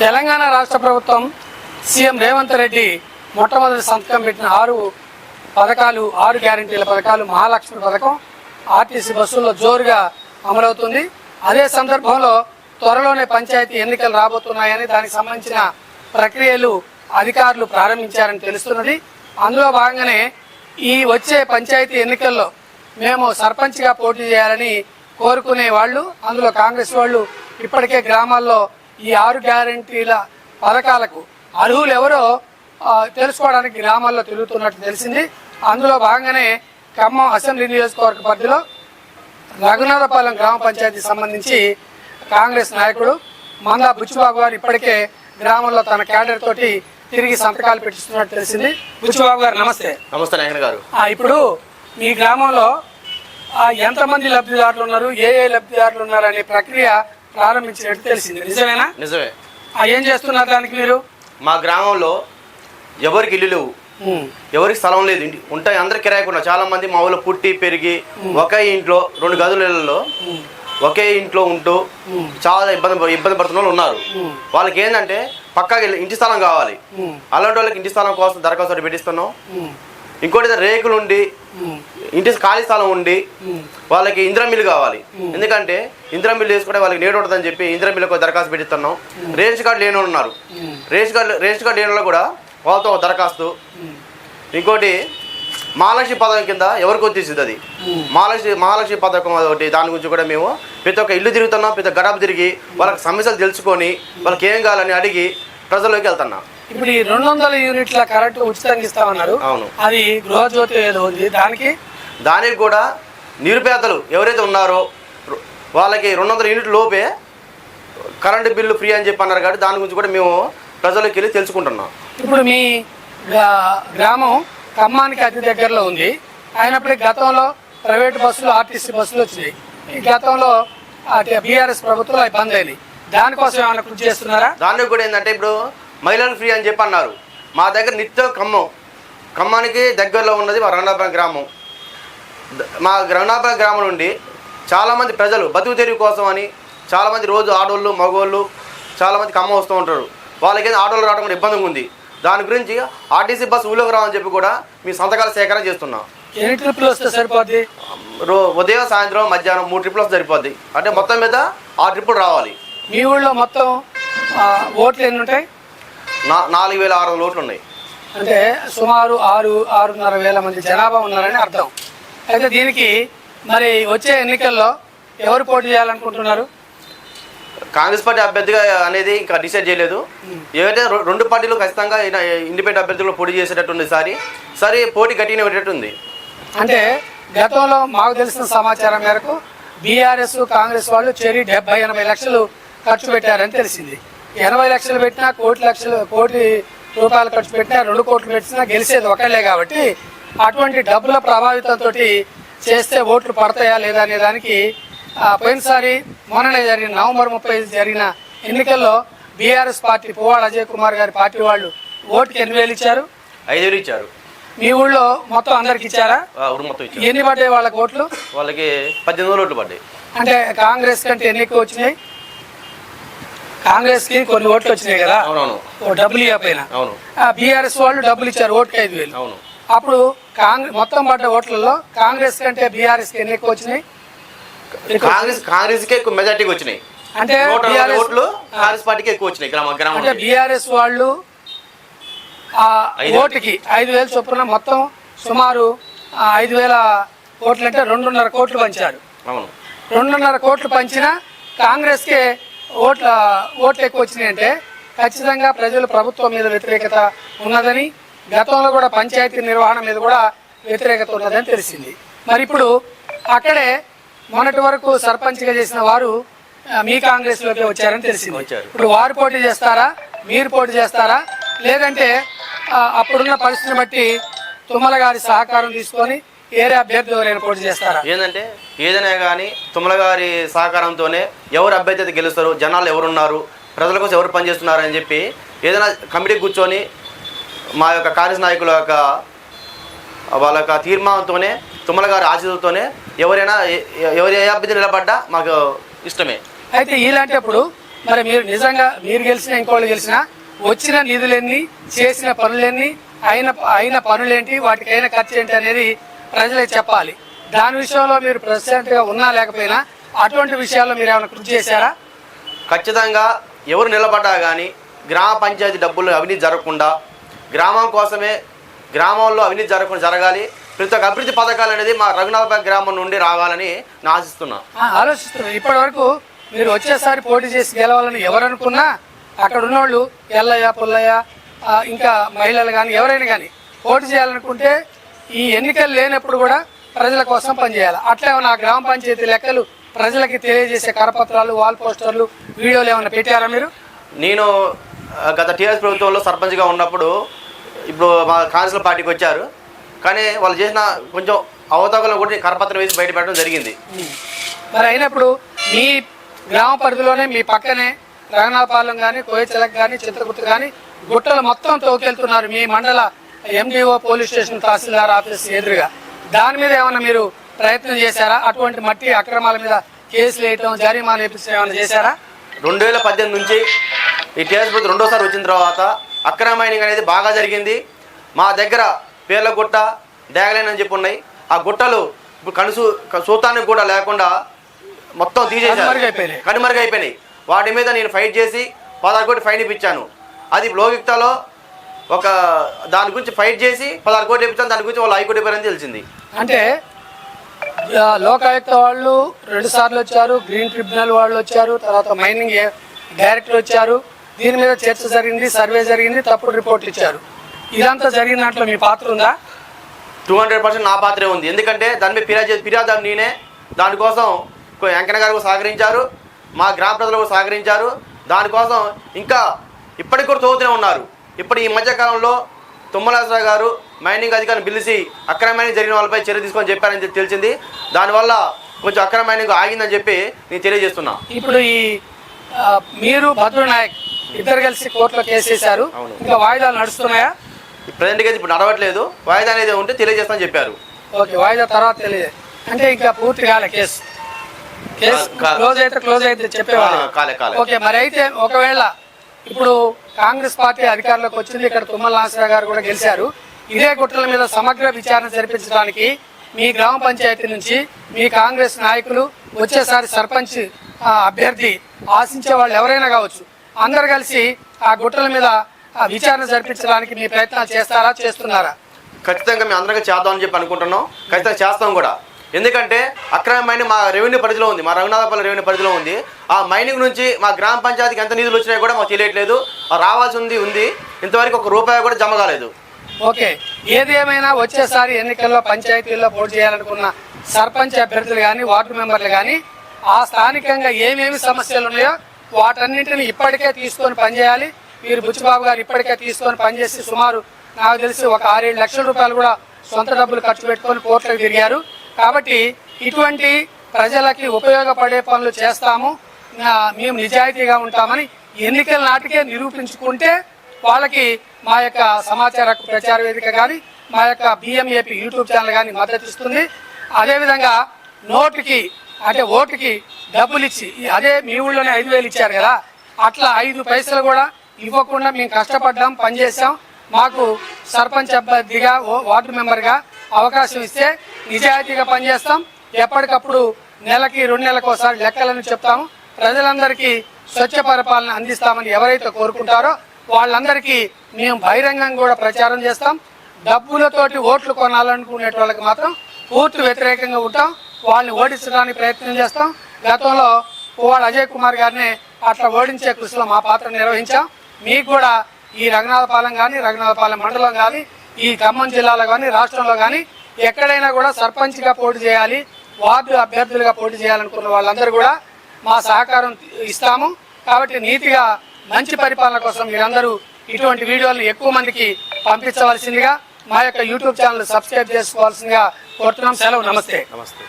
తెలంగాణ రాష్ట్ర ప్రభుత్వం సీఎం రేవంత్ రెడ్డి మొట్టమొదటి సంతకం పెట్టిన ఆరు పథకాలు ఆరు గ్యారంటీల పథకాలు మహాలక్ష్మి పథకం ఆర్టీసీ బస్సుల్లో జోరుగా అమలవుతుంది. అదే సందర్భంలో త్వరలోనే పంచాయతీ ఎన్నికలు రాబోతున్నాయని దానికి సంబంధించిన ప్రక్రియలు అధికారులు ప్రారంభించారని తెలుస్తున్నది. అందులో భాగంగానే ఈ వచ్చే పంచాయతీ ఎన్నికల్లో మేము సర్పంచ్గా పోటీ చేయాలని కోరుకునే వాళ్ళు అందులో కాంగ్రెస్ వాళ్ళు ఇప్పటికే గ్రామాల్లో ఈ ఆరు గ్యారంటీల పథకాలకు అర్హులు ఎవరో తెలుసుకోవడానికి గ్రామాల్లో తిరుగుతున్నట్టు తెలిసింది. అందులో భాగంగానే ఖమ్మం అసెంబ్లీ నియోజకవర్గ పరిధిలో రఘునాథపాలెం గ్రామ పంచాయతీ సంబంధించి కాంగ్రెస్ నాయకుడు మందా బుచ్చిబాబు గారు ఇప్పటికే గ్రామంలో తన క్యాడర్ తోటి తిరిగి సంతకాలు పెట్టిస్తున్నట్టు తెలిసింది. బుచ్చిబాబు గారు నమస్తే. నమస్తే నాయన గారు. ఇప్పుడు మీ గ్రామంలో ఎంతమంది లబ్ధిదారులు ఉన్నారు ఏ ఏ లబ్ధిదారులు ఉన్నారు అనే ప్రక్రియ ప్రారంభించినట్టు తెలిసింది. నిజమేనా? నిజమే. ఆ, ఏం చేస్తున్నారు దానికి మీరు? మా గ్రామంలో ఎవరికి ఇల్లు లేవు. ఉమ్, ఎవరికి స్థలం లేదు. ఇంటి ఉంటాయి అందరు కిరాయికి ఉన్నారు. చాలా మంది మా ఊళ్ళో పుట్టి పెరిగి ఒకే ఇంట్లో రెండు గదులలో ఒకే ఇంట్లో ఉంటూ చాలా ఇబ్బంది ఇబ్బంది పడుతున్న వాళ్ళు ఉన్నారు. వాళ్ళకి ఏంటంటే పక్కా ఇంటి స్థలం కావాలి. ఉమ్, అలాంటి వాళ్ళకి ఇంటి స్థలం కోసం దరఖాస్తు పెట్టిస్తున్నాం. ఉమ్, ఇంకోటి రేకులు ఉండి ఇంటి ఖాళీ స్థలం ఉండి. వాళ్ళకి ఇందిరా మిల్లు కావాలి. ఎందుకంటే ఇందిరా మిల్లు వేసుకుంటే వాళ్ళకి నేడు ఉంటుందని చెప్పి ఇందిరా మిల్లుకు దరఖాస్తు పెట్టిస్తున్నాం. రేషన్ కార్డు లేని ఉన్నారు. రేషన్ కార్డు రేషన్ కార్డు లేని కూడా వాళ్ళతో దరఖాస్తు. ఇంకోటి మహాలక్ష్మి పథకం కింద ఎవరికి వచ్చేసింది అది? మహాలక్ష్మి మహాలక్ష్మి పథకం ఒకటి దాని గురించి కూడా మేము ప్రతి ఒక్క ఇల్లు తిరుగుతున్నాం ప్రతి ఒక్క గడప తిరిగి వాళ్ళకి సమస్యలు తెలుసుకొని వాళ్ళకి ఏం కావాలని అడిగి ప్రజల్లోకి వెళ్తున్నాం. ఇప్పుడు ఈ రెండు వందల యూనిట్ల కరెంటు ఉచితంగా ఇస్తామన్నారు. అవును. అది గృహజ్యోతి ఏదో ఉంది. దానికి? దానికి కూడా నిరుపేదలు ఎవరైతే ఉన్నారో వాళ్ళకి రెండు వందల యూనిట్ లోపే కరెంటు బిల్లు ఫ్రీ అని చెప్పి అన్నారు కాబట్టి దాని గురించి కూడా మేము ప్రజల్లోకి వెళ్ళి తెలుసుకుంటున్నాం. ఇప్పుడు మీ గ్రా- గ్రామం ఖమ్మానికి అతి దగ్గరలో ఉంది. అయినప్పటికీ గతంలో ప్రైవేట్ బస్సులు ఆర్టీసీ బస్సులు వచ్చినాయి. ఈ గతంలో బీఆర్ఎస్ ప్రభుత్వం అవి బంద్ అయినాయి. దానికోసం ఏమైనా కృషి చేస్తున్నారా? దానికి కూడా ఏంటంటే ఇప్పుడు మహిళలు ఫ్రీ అని చెప్పి అన్నారు. మా దగ్గర నిత్యం ఖమ్మం. ఖమ్మానికి దగ్గరలో ఉన్నది మా రంగనాపురం గ్రామం. మా రంగనాపురం గ్రామం నుండి చాలామంది ప్రజలు బతుకు తెరువు కోసం అని చాలామంది రోజు ఆడోళ్ళు మగోళ్ళు చాలామంది ఖమ్మం వస్తూ ఉంటారు. వాళ్ళకి ఏదో ఆటోలు రావడం కూడా ఇబ్బందిగా ఉంది. దాని గురించి ఆర్టీసీ బస్సు ఊళ్ళోకి రావని చెప్పి కూడా మీ సంతకాల సేకరణ చేస్తున్నాం. ఎన్ని ట్రిప్పులు వస్తే సరిపోద్ది? రో ఉదయం సాయంత్రం మధ్యాహ్నం మూడు ట్రిప్పులు వస్తే సరిపోద్ది. అంటే మొత్తం మీద ఆ ట్రిప్పులు రావాలి. మీ ఊళ్ళో మొత్తం ఓట్లు ఎన్ని ఉంటాయి? నాలుగు వేల ఆరు వందల ఓట్లు ఉన్నాయి. అంటే సుమారు ఆరు ఆరున్నర వేల మంది జనాభా ఉన్నారని అర్థం. అయితే దీనికి మరి వచ్చే ఎన్నికల్లో ఎవరు పోటీ చేయాలనుకుంటున్నారు? కాంగ్రెస్ పార్టీ అభ్యర్థిగా అనేది ఇంకా డిసైడ్ చేయలేదు. ఏవైతే రెండు పార్టీలు ఖచ్చితంగా ఇండిపెండెంట్ అభ్యర్థులు పోటీ చేసేటట్టు ఉంది సారి సరే పోటీ గట్టిగా పెట్టేటట్టు ఉంది అంటే గతంలో మాకు తెలిసిన సమాచారం మేరకు బీఆర్ఎస్ కాంగ్రెస్ వాళ్ళు చెరి డెబ్బై ఎనభై లక్షలు ఖర్చు పెట్టారని తెలిసింది. ఎనభై లక్షలు పెట్టినా కోటి లక్షలు కోటి రూపాయలు ఖర్చు పెట్టినా రెండు కోట్లు పెట్టినా గెలిచేది ఒకళ్ళే కాబట్టి అటువంటి డబ్బుల ప్రభావితంతో చేస్తే ఓట్లు పడతాయా లేదా అనే దానికి పోయినసారి మొన్ననే జరిగిన నవంబర్ ముప్పై జరిగిన ఎన్నికల్లో బీఆర్ఎస్ పార్టీ పువ్వాడ అజయ్ కుమార్ గారి పార్టీ వాళ్ళు ఓటుకి ఎన్ని వేలు ఇచ్చారు? ఐదు వేలు ఇచ్చారు. మీ ఊళ్ళో మొత్తం అందరికి ఇచ్చారా? మొత్తం ఎన్ని పడ్డాయి వాళ్ళకి ఓట్లు? వాళ్ళకి పద్దెనిమిది ఓట్లు పడ్డాయి. అంటే కాంగ్రెస్ కంటే ఎన్ని ఎక్కువ వచ్చినాయి? కాంగ్రెస్కి కొన్ని ఓట్లు వచ్చినాయి కదా. అవునవును. ఓ డబ్బులు ఇవ్వకపోయినా అవును. బీఆర్ఎస్ వాళ్ళు డబ్బులు ఇచ్చారు ఓటుకి ఐదు వేలు. అవును. అప్పుడు కాంగ్రెస్ మొత్తం పడ్డ ఓట్లలో కాంగ్రెస్ కంటే బీఆర్ఎస్కి ఎన్ని ఎక్కువ వచ్చినాయి? కాంగ్రెస్ ఎక్కువ మెజార్టీకి వచ్చినాయి. అంటే ఓట్లు కాంగ్రెస్ పార్టీకి ఎక్కువ వచ్చినాయి గ్రామ గ్రామం అంటే బీఆర్ఎస్ వాళ్ళు ఆ ఓటుకి ఐదు వేలు చొప్పున మొత్తం సుమారు ఐదు వేల ఓట్లు అంటే రెండున్నర కోట్లు పంచారు. అవును. రెండున్నర కోట్లు పంచినా కాంగ్రెస్కే ఓట్ల ఓట్లు ఎక్కువ వచ్చినాయి అంటే ఖచ్చితంగా ప్రజలు ప్రభుత్వం మీద వ్యతిరేకత ఉన్నదని గతంలో కూడా పంచాయతీ నిర్వహణ మీద కూడా వ్యతిరేకత ఉన్నదని తెలిసింది. మరి ఇప్పుడు అక్కడే మొన్నటి వరకు సర్పంచ్గా చేసిన వారు మీ కాంగ్రెస్లోకి వచ్చారని తెలిసింది. ఇప్పుడు వారు పోటీ చేస్తారా? మీరు పోటీ చేస్తారా? లేదంటే అప్పుడున్న పరిస్థితిని బట్టి తుమ్మల గారి సహకారం తీసుకొని ఏరే అభ్యర్థి ఎవరైనా పోటీ చేస్తారా? ఏంటంటే ఏదైనా కానీ తుమ్మల గారి సహకారంతోనే ఎవరు అభ్యర్థి అయితే గెలుస్తారు జనాలు ఎవరున్నారు ప్రజల కోసం ఎవరు పనిచేస్తున్నారు అని చెప్పి ఏదైనా కమిటీ కూర్చొని మా యొక్క కాంగ్రెస్ నాయకుల యొక్క వాళ్ళ యొక్క తీర్మానంతోనే తుమ్మల గారి ఆశీస్సులతోనే ఎవరైనా ఎవరు ఏ అభ్యర్థి నిలబడ్డా మాకు ఇష్టమే. అయితే ఇలాంటప్పుడు మరి మీరు నిజంగా మీరు గెలిచినా ఇంకోళ్ళు గెలిచినా వచ్చిన నిధులెన్ని చేసిన పనులెన్ని అయిన అయిన పనులేంటి వాటికి అయిన ఖర్చు ఏంటి అనేది ప్రజలకు చెప్పాలి. దాని విషయంలో మీరు ప్రెసిడెంట్గా ఉన్నా లేకపోయినా అటువంటి విషయాల్లో మీరు ఏమైనా కృషి చేశారా? ఖచ్చితంగా ఎవరు నిలబడ్డా కానీ గ్రామ పంచాయతీ డబ్బులు అవినీతి జరగకుండా గ్రామం కోసమే గ్రామంలో అవినీతి జరగకుండా జరగాలి. ప్రతి ఒక్క అభివృద్ధి పథకాలు అనేది మా రఘునాథపేట గ్రామం నుండి రావాలని నేను ఆశిస్తున్నా. ఆ, ఆలోచిస్తున్నారు ఇప్పటి వరకు మీరు వచ్చేసారి పోటీ చేసి గెలవాలని ఎవరనుకున్నా అక్కడ ఉన్నోళ్ళు ఎల్లయ్య పుల్లయ్య ఇంకా మహిళలు కానీ ఎవరైనా కానీ పోటీ చేయాలనుకుంటే ఈ ఎన్నికలు లేనప్పుడు కూడా ప్రజల కోసం పనిచేయాలి. అట్లా ఏమైనా ఆ గ్రామ పంచాయతీ లెక్కలు ప్రజలకి తెలియజేసే కరపత్రాలు వాల్ పోస్టర్లు వీడియోలు ఏమైనా పెట్టారా మీరు? నేను గత టీఆర్ఎస్ ప్రభుత్వంలో సర్పంచ్గా ఉన్నప్పుడు ఇప్పుడు మా కాంగ్రెస్ పార్టీకి వచ్చారు. కానీ వాళ్ళు చేసిన కొంచెం అవతవకలను కూడా కరపత్రం వేసి బయట పెట్టడం జరిగింది. మరి అయినప్పుడు మీ గ్రామ పరిధిలోనే మీ పక్కనే రంగనాథపాలెం కానీ కోయచెలక్ కానీ చిత్రగుర్తు కానీ గుట్టలు మొత్తం తోకెళ్తున్నారు మీ మండల ఎండిఓ పోలీస్ స్టేషన్ తహసీల్దార్ ఆఫీస్ ఎదురుగా. దాని మీద ఏమైనా మీరు ప్రయత్నం చేశారా? అటువంటి మట్టి అక్రమాల మీద కేసులు వేయటం జరిమానా వేపించడం ఏమైనా చేశారా? రెండు వేల పద్దెనిమిది నుంచి ఈ ప్రభుత్వం రెండోసారి వచ్చిన తర్వాత అక్రమ మైనింగ్ అనేది బాగా జరిగింది. మా దగ్గర పేర్ల గుట్ట డ్యాగలైన్ అని చెప్పి ఉన్నాయి. ఆ గుట్టలు ఇప్పుడు కనుసు సూతానికి కూడా లేకుండా మొత్తం తీసేశారు. కనుమరుగైపోయినాయి. కనుమరుగైపోయినాయి. వాటి మీద నేను ఫైట్ చేసి పదహారు కోటి ఫైన్ ఇప్పించాను. అది లోకిక్తాలో ఒక దాని గురించి ఫైట్ చేసి పదహారు కోట్లు ఇప్పించాను దాని గురించి వాళ్ళు హైకోర్టు ఇవ్వారని తెలిసింది. అంటే లోకాయుక్త వాళ్ళు రెండు సార్లు వచ్చారు గ్రీన్ ట్రిబ్యునల్ వాళ్ళు వచ్చారు తర్వాత మైనింగ్ డైరెక్టర్ వచ్చారు దీని మీద చర్చ జరిగింది సర్వే జరిగింది తప్పుడు రిపోర్ట్ ఇచ్చారు. ఇదంతా జరిగిన దాంట్లో మీ పాత్ర ఉందా? టూ హండ్రెడ్ పర్సెంట్ నా పాత్రే ఉంది. ఎందుకంటే దాని మీద ఫిర్యాదు చేసి ఫిర్యాదు నేనే. దానికోసం వెంకన్న గారు సహకరించారు. మా గ్రామ ప్రజలు సహకరించారు. దానికోసం ఇంకా ఇప్పటికి కూడా చదువుతూనే ఉన్నారు. ఇప్పుడు ఈ మధ్య కాలంలో తుమ్మలాసరావు గారు మైనింగ్ అధికారిని పిలిచి అక్రమ మైనింగ్ జరిగిన వాళ్ళపై చర్య తీసుకొని చెప్పారని చెప్పి తెలిసింది. దానివల్ల కొంచెం అక్రమ మైనింగ్ ఆగిందని చెప్పి నేను తెలియజేస్తున్నా. ఇప్పుడు ఈ మీరు భద్రు నాయక్ ఇద్దరు కలిసి కోర్టులో కేసు అవును. ఇంకా వాయిదాలు నడుస్తున్నాయా? ప్రజెంట్గా అయితే ఇప్పుడు నడవట్లేదు. వాయిదా అనేది ఉంటే తెలియజేస్తానని చెప్పారు. ఓకే వాయిదా తర్వాత తెలియదు అంటే ఇంకా పూర్తి కాలే కేసు. క్లోజ్ అయితే క్లోజ్ అయితే చెప్పేవాళ్ళు. ఓకే మరి అయితే ఒకవేళ ఇప్పుడు కాంగ్రెస్ పార్టీ అధికారంలోకి వచ్చింది. ఇక్కడ తుమ్మల నాగేశ్వర గారు కూడా గెలిచారు. ఇదే గుట్టల మీద సమగ్ర విచారణ జరిపించడానికి మీ గ్రామ పంచాయతీ నుంచి మీ కాంగ్రెస్ నాయకులు వచ్చేసారి సర్పంచ్ అభ్యర్థి ఆశించే వాళ్ళు ఎవరైనా కావచ్చు అందరు కలిసి ఆ గుట్టల మీద ఆ, విచారణ జరిపించడానికి మీ ప్రయత్నాలు చేస్తారా చేస్తున్నారా? ఖచ్చితంగా మేము అందరికీ చేద్దామని చెప్పి అనుకుంటున్నాం. ఖచ్చితంగా చేస్తాం కూడా. ఎందుకంటే అక్రమ మైనింగ్ మా రెవెన్యూ పరిధిలో ఉంది. మా రఘునాథపల్లి రెవెన్యూ పరిధిలో ఉంది. ఆ మైనింగ్ నుంచి మా గ్రామ పంచాయతీకి ఎంత నిధులు వచ్చినాయో కూడా మాకు తెలియట్లేదు. ఆ రావాల్సి ఉంది ఉంది. ఇంతవరకు ఒక రూపాయి కూడా జమ కాలేదు. ఓకే. ఏది ఏమైనా వచ్చేసారి ఎన్నికల్లో పంచాయతీల్లో పోటీ చేయాలనుకున్న సర్పంచ్ అభ్యర్థులు కానీ వార్డు మెంబర్లు కానీ ఆ స్థానికంగా ఏమేమి సమస్యలు ఉన్నాయో వాటన్నింటిని ఇప్పటికే తీసుకొని పనిచేయాలి. మీరు బుచ్చిబాబు గారు ఇప్పటికే తీసుకొని పనిచేసి సుమారు నాకు తెలిసి ఒక ఆరేడు లక్షల రూపాయలు కూడా సొంత డబ్బులు ఖర్చు పెట్టుకొని కోర్టులకు తిరిగారు. కాబట్టి ఇటువంటి ప్రజలకి ఉపయోగపడే పనులు చేస్తాము. మేము నిజాయితీగా ఉంటామని ఎన్నికల నాటికే నిరూపించుకుంటే వాళ్ళకి మా యొక్క సమాచార ప్రచార వేదిక కానీ మా యొక్క బిఎంఏపి యూట్యూబ్ ఛానల్ కానీ మద్దతు ఇస్తుంది అదేవిధంగా నోటుకి అంటే ఓటుకి డబ్బులు ఇచ్చి అదే మీ ఊళ్ళోనే ఐదు వేలు ఇచ్చారు కదా అట్లా ఐదు పైసలు కూడా ఇవ్వకుండా మేము కష్టపడ్డాం పనిచేసాం మాకు సర్పంచ్ అభ్యర్థిగా ఓ- వార్డు మెంబర్గా అవకాశం ఇస్తే నిజాయితీగా పనిచేస్తాం. ఎప్పటికప్పుడు నెలకి రెండు నెలలకు ఒకసారి లెక్కలను చెప్తాము. ప్రజలందరికీ స్వచ్ఛ పరిపాలన అందిస్తామని ఎవరైతే కోరుకుంటారో వాళ్ళందరికీ మేము బహిరంగంగా కూడా ప్రచారం చేస్తాం. డబ్బులతోటి ఓట్లు కొనాలనుకునే వాళ్ళకి మాత్రం పూర్తి వ్యతిరేకంగా ఉంటాం. వాళ్ళని ఓడించడానికి ప్రయత్నం చేస్తాం. గతంలో పువ్వాడ అజయ్ కుమార్ గారిని అట్లా ఓడించే కృషిలో మా పాత్ర నిర్వహించాం. మీకు కూడా ఈ రఘునాథపాలెం కానీ రఘునాథపాలెం మండలం కానీ ఈ ఖమ్మం జిల్లాలో కానీ రాష్ట్రంలో కానీ ఎక్కడైనా కూడా సర్పంచ్గా పోటీ చేయాలి వార్డు అభ్యర్థులుగా పోటీ చేయాలనుకున్న వాళ్ళందరూ కూడా మా సహకారం ఇస్తాము. కాబట్టి నీతిగా మంచి పరిపాలన కోసం మీరందరూ ఇటువంటి వీడియోలను ఎక్కువ మందికి పంపించవలసిందిగా మా యొక్క యూట్యూబ్ ఛానల్ సబ్స్క్రైబ్ చేసుకోవాల్సిందిగా కోరుతున్నాం. సెలవు నమస్తే. నమస్తే.